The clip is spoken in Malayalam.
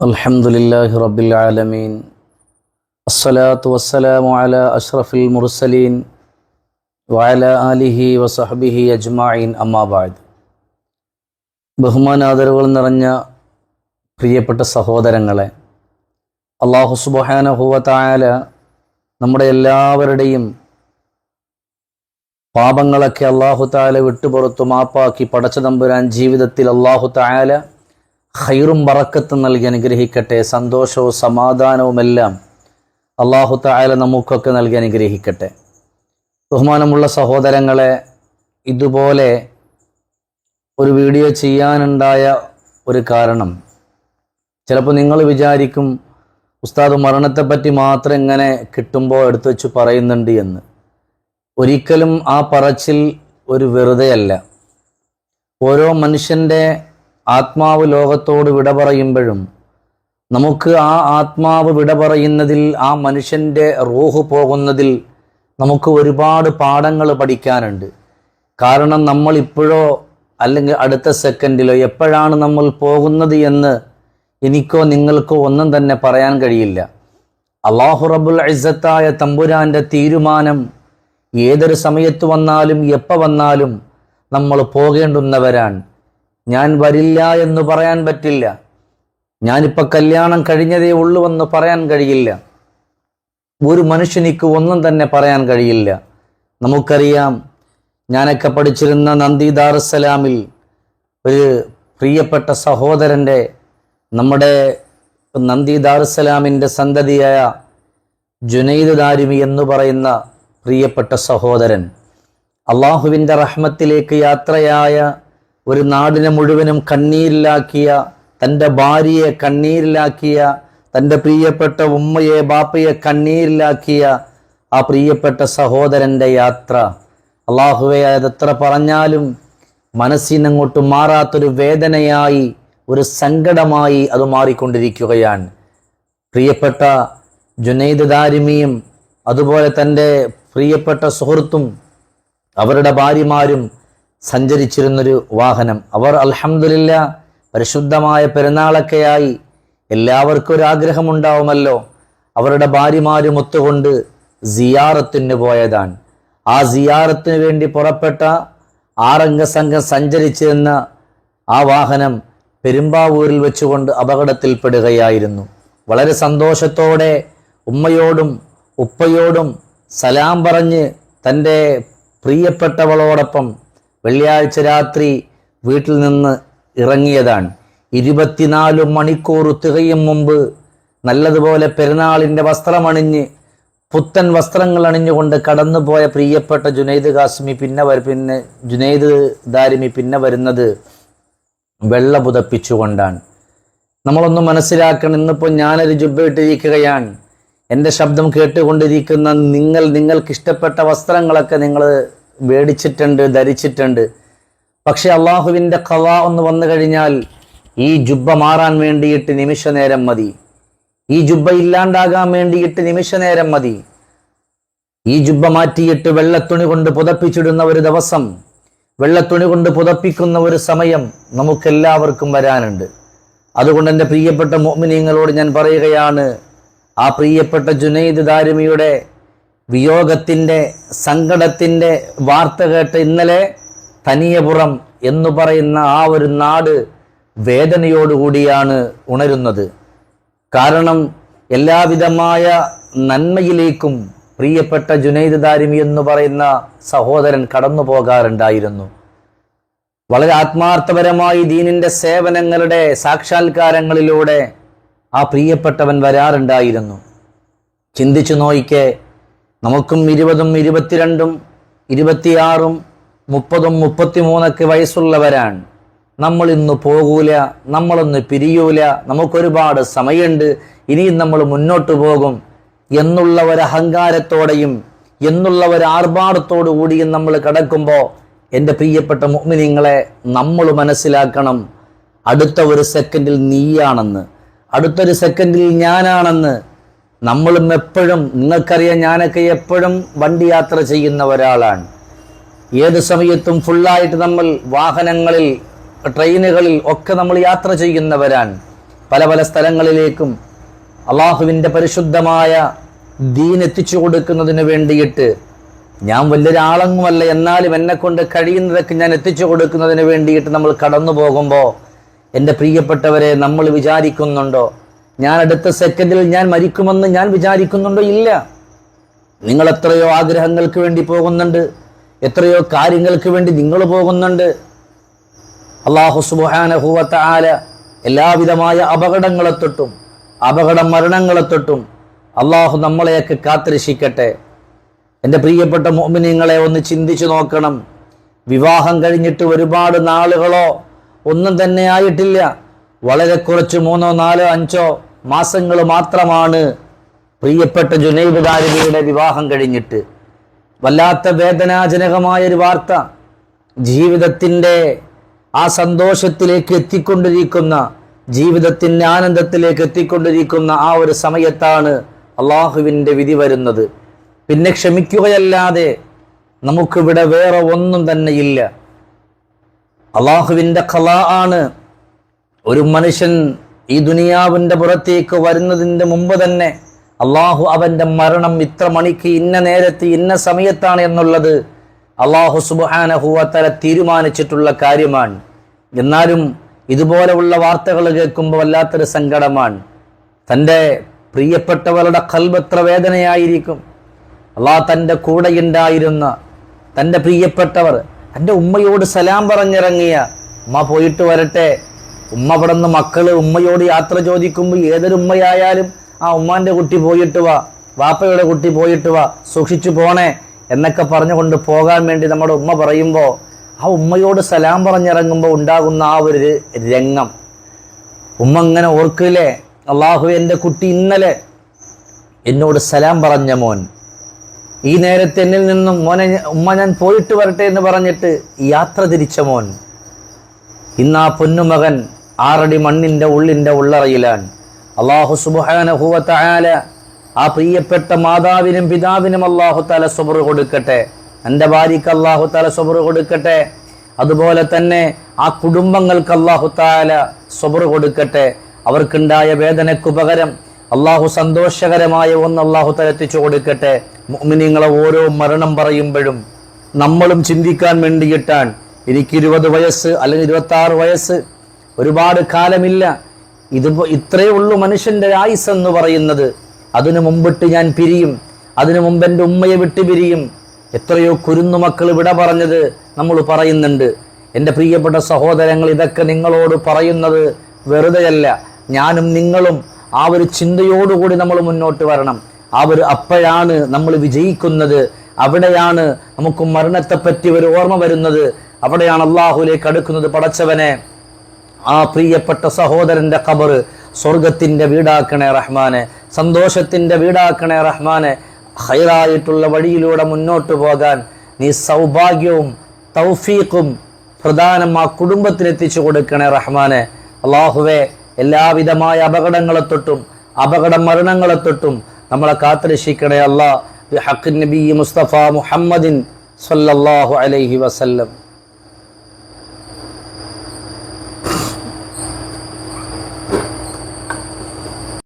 الحمد لله رب العالمين الصلاة والسلام على أشرف المرسلين وعلى آله وصحبه أجمعين أما بعد ബഹുമാനാദരവുകൾ നിറഞ്ഞ പ്രിയപ്പെട്ട സഹോദരങ്ങളെ അള്ളാഹു സുബാനഹുവത്തായാല നമ്മുടെ എല്ലാവരുടെയും പാപങ്ങളൊക്കെ അള്ളാഹു താല വിട്ടുപുറത്തു മാപ്പാക്കി പടച്ച തമ്പുരാൻ ജീവിതത്തിൽ അള്ളാഹു തായാല ഹൈറും വറക്കത്തും നൽകി അനുഗ്രഹിക്കട്ടെ സന്തോഷവും സമാധാനവുമെല്ലാം അള്ളാഹു തായാല നമുക്കൊക്കെ നൽകി അനുഗ്രഹിക്കട്ടെ. ബഹുമാനമുള്ള സഹോദരങ്ങളെ ഇതുപോലെ ഒരു വീഡിയോ ചെയ്യാനുണ്ടായ ഒരു കാരണം. ചിലപ്പോൾ നിങ്ങൾ വിചാരിക്കും ഉസ്താദ് മരണത്തെപ്പറ്റി മാത്രം ഇങ്ങനെ കിട്ടുമ്പോൾ എടുത്തു വെച്ച് പറയുന്നുണ്ട് എന്ന്. ഒരിക്കലും ആ പറച്ചിൽ ഒരു വെറുതെയല്ല. ഓരോ മനുഷ്യന്റെ ആത്മാവ് ലോകത്തോട് വിട പറയുമ്പോഴും നമുക്ക് ആ ആത്മാവ് വിട പറയുന്നതിൽ ആ മനുഷ്യന്റെ റൂഹ് പോകുന്നതിൽ നമുക്ക് ഒരുപാട് പാഠങ്ങൾ പഠിക്കാനുണ്ട്. കാരണം നമ്മൾ ഇപ്പോഴോ അല്ലെങ്കിൽ അടുത്ത സെക്കൻഡിലോ എപ്പോഴാണ് നമ്മൾ പോകുന്നത് എന്ന് എനിക്കോ നിങ്ങൾക്കോ ഒന്നും തന്നെ പറയാൻ കഴിയില്ല. അള്ളാഹു റബുൽ ഇസ്സത്തായ തമ്പുരാന്റെ തീരുമാനം ഏതൊരു സമയത്ത് വന്നാലും എപ്പോൾ വന്നാലും നമ്മൾ പോകേണ്ടുന്നവരാണ്. ഞാൻ വരില്ല എന്ന് പറയാൻ പറ്റില്ല. ഞാനിപ്പോൾ കല്യാണം കഴിഞ്ഞതേ ഉള്ളൂ എന്ന് പറയാൻ കഴിയില്ല. ഒരു മനുഷ്യനിക്ക് ഒന്നും തന്നെ പറയാൻ കഴിയില്ല. നമുക്കറിയാം ഞാനൊക്കെ പഠിച്ചിരുന്ന നന്ദി ദാറുസലാമിൽ ഒരു പ്രിയപ്പെട്ട സഹോദരന്റെ നമ്മുടെ നന്ദി ദാറുസലാമിന്റെ സന്തതിയായ ജുനൈദ് ദാരിമി എന്ന് പറയുന്ന പ്രിയപ്പെട്ട സഹോദരൻ. അള്ളാഹുവിന്റെ റഹ്മത്തിലേക്ക് യാത്രയായ ഒരു നാടിനെ മുഴുവനും കണ്ണീരിലാക്കിയ തന്റെ ഭാര്യയെ കണ്ണീരിലാക്കിയ തന്റെ പ്രിയപ്പെട്ട ഉമ്മയെ ബാപ്പയെ കണ്ണീരിലാക്കിയ ആ പ്രിയപ്പെട്ട സഹോദരന്റെ യാത്ര. അള്ളാഹുവെ അതെത്ര പറഞ്ഞാലും മനസ്സിനങ്ങോട്ട് മാറാത്തൊരു വേദനയായി ഒരു സങ്കടമായി അത് മാറിക്കൊണ്ടിരിക്കുകയാണ്. പ്രിയപ്പെട്ട ജുനൈദ് ദാരിമിയും അതുപോലെ തന്റെ പ്രിയപ്പെട്ട സുഹൃത്തും അവരുടെ ഭാര്യമാരും സഞ്ചരിച്ചിരുന്നൊരു വാഹനം. അവർ അൽഹംദുലില്ല പരിശുദ്ധമായ പെരുന്നാളൊക്കെയായി എല്ലാവർക്കും ഒരു ആഗ്രഹമുണ്ടാവുമല്ലോ. അവരുടെ ഭാര്യമാരും ഒത്തുകൊണ്ട് സിയാറത്തിന് പോയതാണ്. ആ സിയാറത്തിന് വേണ്ടി പുറപ്പെട്ട ആറംഗ സംഘം സഞ്ചരിച്ചിരുന്ന ആ വാഹനം പെരുമ്പാവൂരിൽ വെച്ചുകൊണ്ട് അപകടത്തിൽപ്പെടുകയായിരുന്നു. വളരെ സന്തോഷത്തോടെ ഉമ്മയോടും ഉപ്പയോടും സലാം പറഞ്ഞ് തന്റെ പ്രിയപ്പെട്ടവളോടൊപ്പം വെള്ളിയാഴ്ച രാത്രി വീട്ടിൽ നിന്ന് ഇറങ്ങിയതാണ്. ഇരുപത്തിനാല് മണിക്കൂർ തികയും മുമ്പ് നല്ലതുപോലെ പെരുന്നാളിന്റെ വസ്ത്രമണിഞ്ഞ് പുത്തൻ വസ്ത്രങ്ങൾ അണിഞ്ഞുകൊണ്ട് കടന്നുപോയ പ്രിയപ്പെട്ട ജുനൈദ് കാസ്മി പിന്നെ വരും പിന്നെ ജുനൈദ് ദാരിമി പിന്നെ വരുന്നത് വെള്ള പുതപ്പിച്ചുകൊണ്ടാണ്. നമ്മളൊന്ന് മനസ്സിലാക്കണം ഇന്നിപ്പോൾ ഞാനൊരു ജുബ്ബ ഇട്ടിരിക്കുകയാണ് എന്റെ ശബ്ദം കേട്ടുകൊണ്ടിരിക്കുന്ന നിങ്ങൾ നിങ്ങൾക്ക് ഇഷ്ടപ്പെട്ട വസ്ത്രങ്ങളൊക്കെ നിങ്ങൾ മേടിച്ചിട്ടുണ്ട് ധരിച്ചിട്ടുണ്ട്. പക്ഷെ അള്ളാഹുവിന്റെ കവ ഒന്ന് വന്നു കഴിഞ്ഞാൽ ഈ ജുബ്ബ മാറാൻ വേണ്ടിയിട്ട് നിമിഷ നേരം മതി. ഈ ജുബ്ബ ഇല്ലാണ്ടാകാൻ വേണ്ടിയിട്ട് നിമിഷ നേരം മതി. ഈ ജുബ്ബ മാറ്റിയിട്ട് വെള്ളത്തുണി കൊണ്ട് പുതപ്പിച്ചിടുന്ന ഒരു ദിവസം വെള്ളത്തുണി കൊണ്ട് പുതപ്പിക്കുന്ന ഒരു സമയം നമുക്കെല്ലാവർക്കും വരാനുണ്ട്. അതുകൊണ്ട് എന്റെ പ്രിയപ്പെട്ട മോമിനിയങ്ങളോട് ഞാൻ പറയുകയാണ് ആ പ്രിയപ്പെട്ട ജുനൈദ് ദാരിമിയുടെ വിയോഗത്തിന്റെ സങ്കടത്തിന്റെ വാർത്ത കേട്ട് ഇന്നലെ തനിയപുറം എന്ന് പറയുന്ന ആ ഒരു നാട് വേദനയോടുകൂടിയാണ് ഉണരുന്നത്. കാരണം എല്ലാവിധമായ നന്മയിലേക്കും പ്രിയപ്പെട്ട ജുനൈദ് ദാരിമി എന്ന് പറയുന്ന സഹോദരൻ കടന്നു പോകാറുണ്ടായിരുന്നു. വളരെ ആത്മാർത്ഥപരമായി ദീനിന്റെ സേവനങ്ങളുടെ സാക്ഷാത്കാരങ്ങളിലൂടെ ആ പ്രിയപ്പെട്ടവൻ വരാറുണ്ടായിരുന്നു. ചിന്തിച്ചു നോയിക്കെ നമുക്കും ഇരുപതും ഇരുപത്തിരണ്ടും ഇരുപത്തിയാറും മുപ്പതും മുപ്പത്തിമൂന്നൊക്കെ വയസ്സുള്ളവരാണ്. നമ്മൾ ഇന്ന് പോകൂല നമ്മളൊന്ന് പിരിയൂല നമുക്കൊരുപാട് സമയമുണ്ട് ഇനിയും നമ്മൾ മുന്നോട്ട് പോകും എന്നുള്ള ഒരു അഹങ്കാരത്തോടെയും എന്നുള്ള ഒരു ആർഭാടത്തോടു കൂടിയും നമ്മൾ കിടക്കുമ്പോൾ എന്റെ പ്രിയപ്പെട്ട മുഅ്മിനീങ്ങളെ നമ്മൾ മനസ്സിലാക്കണം അടുത്ത ഒരു സെക്കൻഡിൽ നീയാണെന്ന് അടുത്തൊരു സെക്കൻഡിൽ ഞാനാണെന്ന് നമ്മളും എപ്പോഴും നിങ്ങൾക്കറിയാം ഞാനൊക്കെ എപ്പോഴും വണ്ടി യാത്ര ചെയ്യുന്ന ഒരാളാണ്. ഏത് സമയത്തും ഫുള്ളായിട്ട് നമ്മൾ വാഹനങ്ങളിൽ ട്രെയിനുകളിൽ ഒക്കെ നമ്മൾ യാത്ര ചെയ്യുന്നവരാണ്. പല പല സ്ഥലങ്ങളിലേക്കും അള്ളാഹുവിന്റെ പരിശുദ്ധമായ ദീൻ എത്തിച്ചു കൊടുക്കുന്നതിന് വേണ്ടിയിട്ട് ഞാൻ വലിയൊരാളൊന്നുമല്ല എന്നാലും എന്നെ കൊണ്ട് കഴിയുന്നതൊക്കെ ഞാൻ എത്തിച്ചു കൊടുക്കുന്നതിന് വേണ്ടിയിട്ട് നമ്മൾ കടന്നു പോകുമ്പോൾ എന്റെ പ്രിയപ്പെട്ടവരെ നമ്മൾ വിചാരിക്കുന്നുണ്ടോ? ഞാൻ അടുത്ത സെക്കൻഡിൽ ഞാൻ മരിക്കുമെന്ന് ഞാൻ വിചാരിക്കുന്നുണ്ടോ? ഇല്ല. നിങ്ങൾ എത്രയോ ആഗ്രഹങ്ങൾക്ക് വേണ്ടി പോകുന്നുണ്ട്. എത്രയോ കാര്യങ്ങൾക്ക് വേണ്ടി നിങ്ങൾ പോകുന്നുണ്ട്. അള്ളാഹു സുബാനഹുവത്ത ആല എല്ലാവിധമായ അപകടങ്ങളെ തൊട്ടും അപകട മരണങ്ങളെ തൊട്ടും അള്ളാഹു നമ്മളെയൊക്കെ കാത്തിരക്ഷിക്കട്ടെ. എന്റെ പ്രിയപ്പെട്ട മോമിനിങ്ങളെ ഒന്ന് ചിന്തിച്ചു നോക്കണം. വിവാഹം കഴിഞ്ഞിട്ട് ഒരുപാട് നാളുകളോ ഒന്നും തന്നെ ആയിട്ടില്ല. വളരെ കുറച്ച് മൂന്നോ നാലോ അഞ്ചോ മാസങ്ങൾ മാത്രമാണ് പ്രിയപ്പെട്ട ജുനൈബ് ദാരിമിയുടെ വിവാഹം കഴിഞ്ഞിട്ട്. വല്ലാത്ത വേദനാജനകമായ ഒരു വാർത്ത. ജീവിതത്തിന്റെ ആ സന്തോഷത്തിലേക്ക് എത്തിക്കൊണ്ടിരിക്കുന്ന ജീവിതത്തിന്റെ ആനന്ദത്തിലേക്ക് എത്തിക്കൊണ്ടിരിക്കുന്ന ആ ഒരു സമയത്താണ് അള്ളാഹുവിന്റെ വിധി വരുന്നത്. പിന്നെ ക്ഷമിക്കുകയല്ലാതെ നമുക്കിവിടെ വേറെ ഒന്നും തന്നെ ഇല്ല. അള്ളാഹുവിന്റെ കല ആണ്. ഒരു മനുഷ്യൻ ഈ ദുനിയാവിന്റെ പുറത്തേക്ക് വരുന്നതിന്റെ മുമ്പ് തന്നെ അള്ളാഹു അവന്റെ മരണം ഇത്ര മണിക്ക് ഇന്ന നേരത്ത് ഇന്ന സമയത്താണ് എന്നുള്ളത് അള്ളാഹു സുബാനഹുവത്തല തീരുമാനിച്ചിട്ടുള്ള കാര്യമാണ്. എന്നാലും ഇതുപോലെയുള്ള വാർത്തകൾ കേൾക്കുമ്പോൾ വല്ലാത്തൊരു സങ്കടമാണ്. തന്റെ പ്രിയപ്പെട്ടവരുടെ കൽബത്ര വേദനയായിരിക്കും. അള്ളാഹ് തന്റെ കൂടെയുണ്ടായിരുന്ന തന്റെ പ്രിയപ്പെട്ടവർ എന്റെ ഉമ്മയോട് സലാം പറഞ്ഞിറങ്ങിയ മാ പോയിട്ട് വരട്ടെ ഉമ്മ പടന്ന് മക്കൾ ഉമ്മയോട് യാത്ര ചോദിക്കുമ്പോൾ ഏതൊരു ഉമ്മയായാലും ആ ഉമ്മാന്റെ കുട്ടി പോയിട്ട് വാ വാപ്പയുടെ കുട്ടി പോയിട്ട് വാ സൂക്ഷിച്ചു പോണേ എന്നൊക്കെ പറഞ്ഞുകൊണ്ട് പോകാൻ വേണ്ടി നമ്മുടെ ഉമ്മ പറയുമ്പോൾ ആ ഉമ്മയോട് സലാം പറഞ്ഞിറങ്ങുമ്പോൾ ഉണ്ടാകുന്ന ആ ഒരു രംഗം. ഉമ്മ ഇങ്ങനെ ഓർക്കില്ലേ അള്ളാഹു എന്റെ കുട്ടി ഇന്നലെ എന്നോട് സലാം പറഞ്ഞ മോൻ ഈ നേരത്തെ എന്നിൽ നിന്നും മോനെ ഉമ്മ ഞാൻ പോയിട്ട് വരട്ടെ എന്ന് പറഞ്ഞിട്ട് യാത്ര തിരിച്ച മോൻ ഇന്ന് ആ പൊന്നുമകൻ ആറടി മണ്ണിന്റെ ഉള്ളിന്റെ ഉള്ളറയിലാണ്. അള്ളാഹു സുബാനഹുവത്ത ആല ആ പ്രിയപ്പെട്ട മാതാവിനും പിതാവിനും അള്ളാഹു തല സുബർ കൊടുക്കട്ടെ. എന്റെ ഭാര്യയ്ക്ക് അള്ളാഹു തല സുബർ കൊടുക്കട്ടെ. അതുപോലെ തന്നെ ആ കുടുംബങ്ങൾക്ക് അള്ളാഹു താല സുബർ കൊടുക്കട്ടെ. അവർക്കുണ്ടായ വേദനയ്ക്ക് പകരം അള്ളാഹു സന്തോഷകരമായ ഒന്ന് അള്ളാഹു തല എത്തിച്ചു കൊടുക്കട്ടെ. മുഅ്മിനീങ്ങളെ ഓരോ മരണം പറയുമ്പോഴും നമ്മളും ചിന്തിക്കാൻ വേണ്ടിയിട്ടാണ്. എനിക്ക് ഇരുപത് വയസ്സ് അല്ലെങ്കിൽ ഇരുപത്തി വയസ്സ് ഒരുപാട് കാലമില്ല. ഇത് ഇത്രയേ ഉള്ളൂ മനുഷ്യന്റെ ആയുസ് എന്ന് പറയുന്നത്. അതിനു മുമ്പിട്ട് ഞാൻ പിരിയും. അതിനു മുമ്പ് എന്റെ ഉമ്മയെ വിട്ട് പിരിയും. എത്രയോ കുരുന്നു മക്കൾ വിട പറഞ്ഞത് നമ്മൾ പറയുന്നുണ്ട്. എന്റെ പ്രിയപ്പെട്ട സഹോദരങ്ങൾ ഇതൊക്കെ നിങ്ങളോട് പറയുന്നത് വെറുതെയല്ല. ഞാനും നിങ്ങളും ആ ഒരു ചിന്തയോടുകൂടി നമ്മൾ മുന്നോട്ട് വരണം. ആ ഒരു അപ്പോഴാണ് നമ്മൾ വിജയിക്കുന്നത്. അവിടെയാണ് നമുക്ക് മരണത്തെപ്പറ്റി ഒരു ഓർമ്മ വരുന്നത്. അവിടെയാണ് അള്ളാഹുലേക്ക് അടുക്കുന്നത് പടച്ചവനെ. ആ പ്രിയപ്പെട്ട സഹോദരന്റെ ഖബർ സ്വർഗത്തിന്റെ വീടാക്കണേ റഹ്മാനെ സന്തോഷത്തിന്റെ വീടാക്കണേ റഹ്മാനെ. ഹൈറായിട്ടുള്ള വഴിയിലൂടെ മുന്നോട്ട് പോകാൻ നീ സൗഭാഗ്യവും തൗഫീഖും പ്രധാനം ആ കുടുംബത്തിനെത്തിച്ചു കൊടുക്കണേ റഹ്മാനെ. അള്ളാഹുവെ എല്ലാവിധമായ അപകടങ്ങളെ തൊട്ടും അപകട മരണങ്ങളെ തൊട്ടും നമ്മളെ കാത്തുരക്ഷിക്കണേ അള്ളാഹ് ബിഹഖിൻ നബി മുസ്തഫ മുഹമ്മദിൻ സല്ലല്ലാഹു അലൈഹി വസല്ലം.